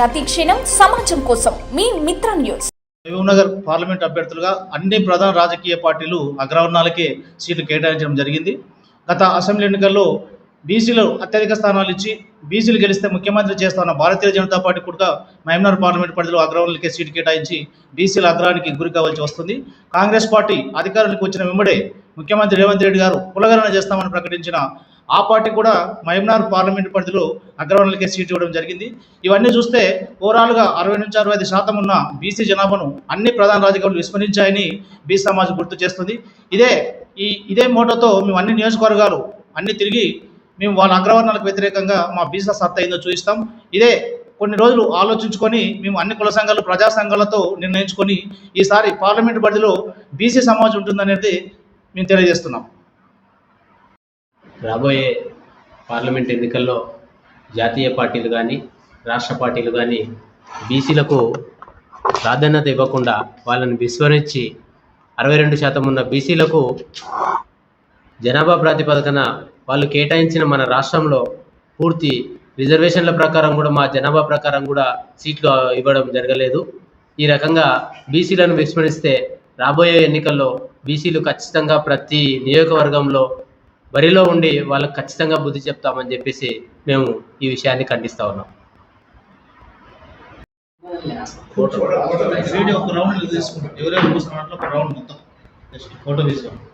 ప్రతి క్షణం సమాజం కోసం మీ మిత్ర న్యూస్. మహబూబ్నగర్ పార్లమెంట్ అభ్యర్థులుగా అన్ని ప్రధాన రాజకీయ పార్టీలు అగ్రవర్ణాలకే సీట్లు కేటాయించడం జరిగింది. గత అసెంబ్లీ ఎన్నికల్లో బీసీలు అత్యధిక స్థానాలు ఇచ్చి బీసీలు గెలిస్తే ముఖ్యమంత్రి చేస్తున్న భారతీయ జనతా పార్టీ కూడా మహబూబ్నగర్ పార్లమెంట్ పరిధిలో అగ్రవర్ణులకే సీటు కేటాయించి బీసీల అగ్రానికి గురి కావాల్సి వస్తుంది. కాంగ్రెస్ పార్టీ అధికారులకు వచ్చిన వెంబడే ముఖ్యమంత్రి రేవంత్ రెడ్డి గారు కులగణన చేస్తామని ప్రకటించిన ఆ పార్టీ కూడా మహబూబ్నగర్ పార్లమెంట్ పరిధిలో అగ్రవర్ణాలకే సీట్ ఇవ్వడం జరిగింది. ఇవన్నీ చూస్తే ఓవరాల్గా అరవై నుంచి అరవై ఐదు శాతం ఉన్న బీసీ జనాభాను అన్ని ప్రధాన రాజకీయాలు విస్మరించాయని బీసీ సమాజం గుర్తు చేస్తుంది. ఇదే ఈ ఇదే మోటోతో మేము అన్ని నియోజకవర్గాలు అన్ని తిరిగి మేము వాళ్ళ అగ్రవర్ణాలకు వ్యతిరేకంగా మా బీసీ సత్తా ఏందో చూపిస్తాం. ఇదే కొన్ని రోజులు ఆలోచించుకొని మేము అన్ని కుల సంఘాలు ప్రజా సంఘాలతో నిర్ణయించుకొని ఈసారి పార్లమెంట్ పరిధిలో బీసీ సమాజం ఉంటుందనేది మేము తెలియజేస్తున్నాం. రాబోయే పార్లమెంట్ ఎన్నికల్లో జాతీయ పార్టీలు కానీ రాష్ట్ర పార్టీలు కానీ బీసీలకు ప్రాధాన్యత ఇవ్వకుండా వాళ్ళని విస్మరించి అరవై రెండు శాతం ఉన్న బీసీలకు జనాభా ప్రాతిపదికన వాళ్ళు కేటాయించిన మన రాష్ట్రంలో పూర్తి రిజర్వేషన్ల ప్రకారం కూడా మా జనాభా ప్రకారం కూడా సీట్లు ఇవ్వడం జరగలేదు. ఈ రకంగా బీసీలను విస్మరిస్తే రాబోయే ఎన్నికల్లో బీసీలు ఖచ్చితంగా ప్రతి నియోజకవర్గంలో బరిలో ఉండి వాళ్ళకి ఖచ్చితంగా బుద్ధి చెప్తామని చెప్పేసి మేము ఈ విషయాన్ని ఖండిస్తా ఉన్నాం. వీడియో ఒక రౌండ్ తీసుకుంటాం. ఎవరైనా ఒక రౌండ్ మొత్తం. జస్ట్ ఫోటో తీసుకోండి.